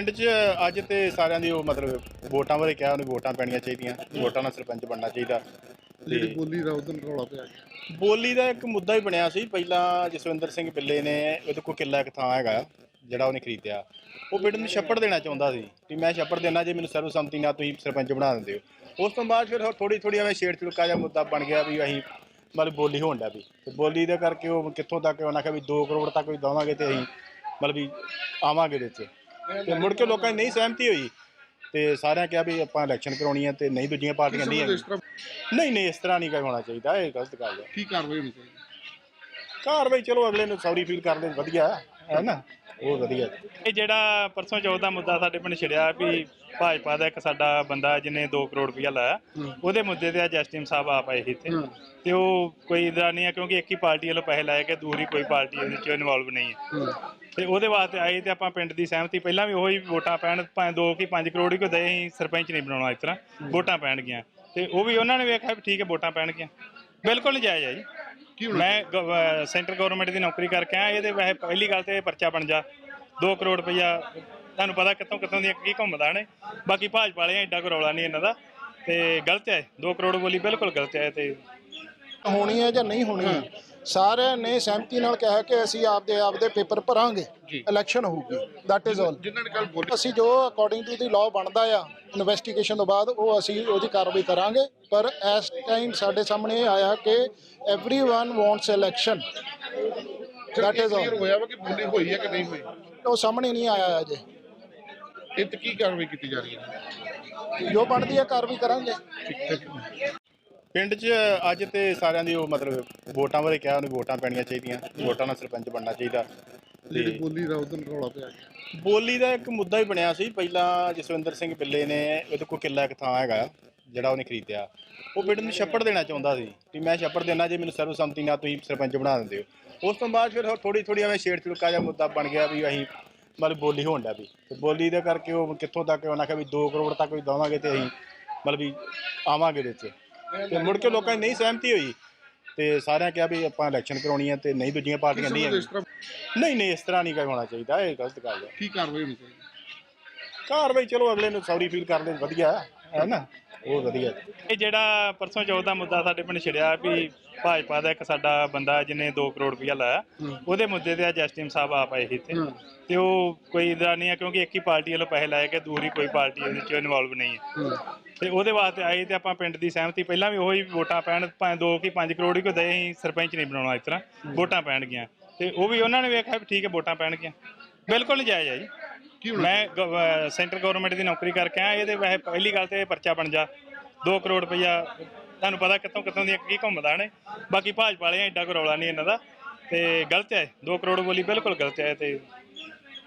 ਪਿੰਡ 'ਚ ਅੱਜ ਤੇ ਸਾਰਿਆਂ ਦੀ ਉਹ ਮਤਲਬ ਵੋਟਾਂ ਬਾਰੇ ਕਿਹਾ ਉਹਨੇ ਵੋਟਾਂ ਪੈਣੀਆਂ ਚਾਹੀਦੀਆਂ ਵੋਟਾਂ ਨਾਲ ਸਰਪੰਚ ਬਣਨਾ ਚਾਹੀਦਾ। ਜਿਹੜੀ ਬੋਲੀ ਦਾ ਉਦੋਂ ਰੌਲਾ ਪਿਆ ਬੋਲੀ ਦਾ ਇੱਕ ਮੁੱਦਾ ਹੀ ਬਣਿਆ ਸੀ ਪਹਿਲਾਂ ਜਸਵਿੰਦਰ ਸਿੰਘ ਬਿੱਲੇ ਨੇ ਉਹਦੇ ਕੋਲ ਕਿੱਲਾ ਇੱਕ ਥਾਂ ਹੈਗਾ ਜਿਹੜਾ ਉਹਨੇ ਖਰੀਦਿਆ। ਉਹ ਪਿੰਡ ਨੂੰ ਛੱਪੜ ਦੇਣਾ ਚਾਹੁੰਦਾ ਸੀ ਕਿ ਮੈਂ ਛੱਪੜ ਦੇਣਾ ਜੇ ਮੈਨੂੰ ਸਰਵਸੰਮਤੀ ਨਾਲ ਤੁਸੀਂ ਸਰਪੰਚ ਬਣਾ ਦਿੰਦੇ ਹੋ। ਉਸ ਤੋਂ ਬਾਅਦ ਫਿਰ ਥੋੜੀ ਥੋੜੀ ਐਵੇਂ ਛੇੜ ਛੁੜਕਾ ਜਿਹਾ ਮੁੱਦਾ ਬਣ ਗਿਆ ਵੀ ਅਸੀਂ ਮਤਲਬ ਬੋਲੀ ਹੋਣ ਡਿਆ ਵੀ ਤੇ ਬੋਲੀ ਦੇ ਕਰਕੇ ਉਹ ਕਿੱਥੋਂ ਤੱਕ ਉਹਨਾਂ ਕਿਹਾ ਵੀ 2 ਕਰੋੜ ਤੱਕ ਵੀ ਦੇਵਾਂਗੇ ਤੇ ਅਸੀਂ ਮਤਲਬ ਵੀ ਆਵਾਂਗੇ ਇਹਦੇ 'ਚ ਤੇ ਮੁੜ ਕੇ ਲੋਕਾਂ ਦੀ ਨਹੀਂ ਸਹਿਮਤੀ ਹੋਈ। ਤੇ ਸਾਰਿਆਂ ਕਿਹਾ ਵੀ ਆਪਾਂ ਇਲੈਕਸ਼ਨ ਕਰਾਉਣੀ ਹੈ ਤੇ ਨਹੀਂ ਦੂਜੀਆਂ ਪਾਰਟੀਆਂ ਨਹੀਂ ਇਸ ਹੈਗੀਆਂ। ਤਰ੍ਹਾਂ ਨਹੀਂ ਨਹੀਂ ਇਸ ਤਰ੍ਹਾਂ ਨਹੀਂ ਕੋਈ ਹੋਣਾ ਚਾਹੀਦਾ ਇਹ ਗਲਤ ਗੱਲ ਹੈ। ਕੀ ਕਾਰਵਾਈ ਹੋਣੀ ਚਾਹੀਦੀ? ਕਾਰਵਾਈ ਚਲੋ ਅਗਲੇ ਨੂੰ ਸੌਰੀ ਫੀਲ ਕਰਦੇ ਵਧੀਆ ਹੈ ਨਾ? ਉਹ ਵਧੀਆ। ਇਹ ਜਿਹੜਾ ਪਰਸੋਂ ਚੌਥ ਦਾ ਮੁੱਦਾ ਸਾਡੇ ਪਿੰਡ ਛਿੜਿਆ ਵੀ ਭਾਜਪਾ ਦਾ ਇੱਕ ਸਾਡਾ ਬੰਦਾ ਜਿਹਨੇ 2 ਕਰੋੜ ਰੁਪਇਆ ਲਾਇਆ ਉਹਦੇ ਮੁੱਦੇ ਤੇ ਅੱਜ ਐਸਟੀਐਮ ਸਾਹਿਬ ਆਪ ਆਏ ਸੀ ਇੱਥੇ। ਤੇ ਉਹ ਕੋਈ ਇਦਾਂ ਨਹੀਂ ਹੈ ਕਿਉਂਕਿ ਇੱਕ ਹੀ ਪਾਰਟੀ ਵੱਲੋਂ ਪੈਸੇ ਲਾਏ ਕਿ ਦੂਰੀ ਕੋਈ ਪਾਰਟੀ ਉਹਦੇ ਚ ਇਨਵੋਲਵ ਨਹੀਂ ਹੈ। ਤੇ ਉਹਦੇ ਵਾਸਤੇ ਆਏ ਤੇ ਆਪਾਂ ਪਿੰਡ ਦੀ ਸਹਿਮਤੀ ਪਹਿਲਾਂ ਵੀ ਉਹੀ ਵੋਟਾਂ ਪੈਣ ਭਾਵੇਂ 2 ਕੀ 5 ਕਰੋੜ ਹੀ ਕੋ ਦੇ ਅਸੀਂ ਸਰਪੰਚ ਨਹੀਂ ਬਣਾਉਣਾ ਇਸ ਤਰ੍ਹਾਂ ਵੋਟਾਂ ਪੈਣਗੀਆਂ। ਤੇ ਉਹ ਵੀ ਉਹਨਾਂ ਨੇ ਵੇਖਿਆ ਵੀ ਠੀਕ ਹੈ ਵੋਟਾਂ ਪੈਣਗੀਆਂ। ਬਿਲਕੁਲ ਨਜਾਇਜ਼ ਹੈ ਜੀ। ਕੀ ਹੋਣਾ ਮੈਂ ਸੈਂਟਰ ਗਵਰਨਮੈਂਟ ਦੀ ਨੌਕਰੀ ਕਰਕੇ ਆਇਆ ਇਹਦੇ ਵੈਸੇ ਪਹਿਲੀ ਗੱਲ ਤੇ ਇਹ ਪਰਚਾ ਬਣ ਜਾ। 2 ਕਰੋੜ ਰੁਪਈਆ ਤੁਹਾਨੂੰ ਪਤਾ ਕਿੱਥੋਂ ਕਿੱਥੋਂ ਦੀਆਂ ਕੀ ਘੁੰਮਦਾ ਨੇ। ਬਾਕੀ ਭਾਜਪਾ ਵਾਲਿਆਂ ਐਡਾ ਕੋਈ ਰੌਲਾ ਨਹੀਂ ਇਹਨਾਂ ਦਾ ਤੇ ਗਲਤ ਹੈ 2 ਕਰੋੜ ਬੋਲੀ ਬਿਲਕੁਲ ਗਲਤ ਹੈ ਤੇ। ਹੋਣੀ ਹੈ ਜਾਂ ਨਹੀਂ ਹੋਣੀ? ਹੈ। ਸਾਰਿਆਂ ਨੇ ਸਹਿਮਤੀ ਨਾਲ ਕਿਹਾ ਕਿ ਅਸੀਂ ਆਪਦੇ ਆਪਦੇ ਪੇਪਰ ਭਰਾਂਗੇ ਇਲੈਕਸ਼ਨ ਹੋਊਗੀ ਦੈਟ ਇਜ਼ ਆਲ ਜਿਨ੍ਹਾਂ ਨੇ ਕੱਲ ਬੋਲੀ ਅਸੀਂ ਜੋ ਅਕੋਰਡਿੰਗ ਟੂ ਦੀ ਲਾਅ ਬਣਦਾ ਆ ਇਨਵੈਸਟੀਗੇਸ਼ਨ ਤੋਂ ਬਾਅਦ ਉਹ ਅਸੀਂ ਉਹਦੀ ਕਾਰਵਾਈ ਕਰਾਂਗੇ ਪਰ ਇਸ ਟਾਈਮ ਸਾਡੇ ਸਾਹਮਣੇ ਇਹ ਆਇਆ ਕਿ everyone wants election that is clear all ਹੋਇਆ ਵਾ ਕਿ ਬੋਲੀ ਹੋਈ ਹੈ ਕਿ ਨਹੀਂ ਹੋਈ ਉਹ ਸਾਹਮਣੇ ਨਹੀਂ ਆਇਆ ਅਜੇ ਇਹ ਤੇ ਕੀ ਕਾਰਵਾਈ ਕੀਤੀ ਜਾ ਰਹੀ ਹੈ ਜੋ ਬਣਦੀ ਹੈ ਕਾਰਵਾਈ ਕਰਾਂਗੇ ਪਿੰਡ 'ਚ ਅੱਜ ਤੇ ਸਾਰਿਆਂ ਦੀ ਉਹ ਮਤਲਬ ਵੋਟਾਂ ਬਾਰੇ ਕਿਹਾ ਉਹਨੇ ਵੋਟਾਂ ਪੈਣੀਆਂ ਚਾਹੀਦੀਆਂ ਵੋਟਾਂ ਨਾਲ ਸਰਪੰਚ ਬਣਨਾ ਚਾਹੀਦਾ। ਜਿਹੜੀ ਬੋਲੀ ਦਾ ਉਦੋਂ ਰੌਲਾ ਪਿਆ ਬੋਲੀ ਦਾ ਇੱਕ ਮੁੱਦਾ ਹੀ ਬਣਿਆ ਸੀ ਪਹਿਲਾਂ ਜਸਵਿੰਦਰ ਸਿੰਘ ਬਿੱਲੇ ਨੇ ਉਹਦੇ ਕੋਲ ਕਿੱਲਾ ਇੱਕ ਥਾਂ ਹੈਗਾ ਜਿਹੜਾ ਉਹਨੇ ਖਰੀਦਿਆ। ਉਹ ਪਿੰਡ ਨੂੰ ਛੱਪੜ ਦੇਣਾ ਚਾਹੁੰਦਾ ਸੀ ਕਿ ਮੈਂ ਛੱਪੜ ਦੇਣਾ ਜੇ ਮੈਨੂੰ ਸਰਵਸੰਮਤੀ ਨਾਲ ਤੁਸੀਂ ਸਰਪੰਚ ਬਣਾ ਦਿੰਦੇ ਹੋ। ਉਸ ਤੋਂ ਬਾਅਦ ਫਿਰ ਥੋੜੀ ਥੋੜੀ ਐਵੇਂ ਛੇੜ ਛੁੜਕਾ ਜਿਹਾ ਮੁੱਦਾ ਬਣ ਗਿਆ ਵੀ ਅਸੀਂ ਮਤਲਬ ਬੋਲੀ ਹੋਣ ਡਿਆ ਵੀ। ਤੇ ਬੋਲੀ ਦੇ ਕਰਕੇ ਉਹ ਕਿੱਥੋਂ ਤੱਕ ਉਹਨਾਂ ਕਿਹਾ ਵੀ 2 ਕਰੋੜ ਤੱਕ ਵੀ ਦੇਵਾਂਗੇ ਤੇ ਅਸੀਂ ਮਤਲਬ ਵੀ ਆਵਾਂਗੇ ਇਹਦੇ 'ਚ ਤੇ ਮੁੜ ਕੇ ਲੋਕਾਂ ਦੀ ਨਹੀਂ ਸਹਿਮਤੀ ਹੋਈ ਤੇ ਸਾਰਿਆਂ ਕਿਹਾ ਵੀ ਆਪਾਂ ਇਲੈਕਸ਼ਨ ਕਰਾਉਣੀ ਹੈ ਤੇ ਨਹੀਂ ਦੂਜੀਆਂ ਪਾਰਟੀਆਂ ਨਹੀਂ ਇਸ ਹੈਗੀਆਂ। ਤਰ੍ਹਾਂ ਨਹੀਂ ਨਹੀਂ ਇਸ ਤਰ੍ਹਾਂ ਨਹੀਂ ਹੋਣਾ ਚਾਹੀਦਾ ਇਹ ਗਲਤ ਗੱਲ ਹੈ ਕੀ ਕਾਰਵਾਈ ਹੋਣੀ ਚਾਹੀਦੀ? ਕਾਰਵਾਈ ਚਲੋ ਅਗਲੇ ਨੂੰ ਸੌਰੀ ਫੀਲ ਕਰਦੇ ਵਧੀਆ ਹੈ ਨਾ? ਉਹ ਵਧੀਆ। ਇਹ ਜਿਹੜਾ ਪਰਸੋਂ ਚੌਥ ਦਾ ਮੁੱਦਾ ਸਾਡੇ ਪਿੰਡ ਛਿੜਿਆ ਵੀ ਭਾਜਪਾ ਦਾ ਇੱਕ ਸਾਡਾ ਬੰਦਾ ਜਿਹਨੇ 2 ਕਰੋੜ ਰੁਪਇਆ ਲਾਇਆ ਉਹਦੇ ਮੁੱਦੇ ਤੇ ਅੱਜ ਐਸਟੀਐਮ ਸਾਹਿਬ ਆਪ ਆਏ ਸੀ ਇੱਥੇ। ਤੇ ਉਹ ਕੋਈ ਇਦਾਂ ਨਹੀਂ ਹੈ ਕਿਉਂਕਿ ਇੱਕ ਹੀ ਪਾਰਟੀ ਵੱਲੋਂ ਪੈਸੇ ਲਾਏ ਕਿ ਦੂਰੀ ਕੋਈ ਪਾਰਟੀ ਉਹਦੇ ਚ ਇਨਵੋਲਵ ਨਹੀਂ ਹੈ। ਤੇ ਉਹਦੇ ਵਾਸਤੇ ਆਏ ਤੇ ਆਪਾਂ ਪਿੰਡ ਦੀ ਸਹਿਮਤੀ ਪਹਿਲਾਂ ਵੀ ਉਹੀ ਵੋਟਾਂ ਪੈਣ ਭਾਵੇਂ 2 ਕੀ 5 ਕਰੋੜ ਹੀ ਕੋ ਦੇ ਅਸੀਂ ਸਰਪੰਚ ਨਹੀਂ ਬਣਾਉਣਾ ਇਸ ਤਰ੍ਹਾਂ ਵੋਟਾਂ ਪੈਣਗੀਆਂ। ਤੇ ਉਹ ਵੀ ਉਹਨਾਂ ਨੇ ਵੇਖਿਆ ਵੀ ਠੀਕ ਹੈ ਵੋਟਾਂ ਪੈਣਗੀਆਂ। ਬਿਲਕੁਲ ਨਜਾਇਜ਼ ਹੈ ਜੀ। ਮੈਂ ਸੈਂਟਰ ਗਵਰਨਮੈਂਟ ਦੀ ਨੌਕਰੀ ਕਰਕੇ ਆਇਆ ਇਹਦੇ ਵੈਸੇ ਪਹਿਲੀ ਗੱਲ ਤੇ ਪਰਚਾ ਬਣ ਜਾ। 2 ਕਰੋੜ ਰੁਪਈਆ ਤੁਹਾਨੂੰ ਪਤਾ ਕਿੱਥੋਂ ਕਿੱਥੋਂ ਦੀਆਂ ਕੀ ਘੁੰਮਦਾ ਨੇ। ਬਾਕੀ ਭਾਜਪਾ ਵਾਲਿਆਂ ਐਡਾ ਕੋਈ ਰੌਲਾ ਨਹੀਂ ਇਹਨਾਂ ਦਾ। ਤੇ ਗਲਤ ਹੈ 2 ਕਰੋੜ ਬੋਲੀ ਬਿਲਕੁਲ ਗਲਤ ਹੈ ਤੇ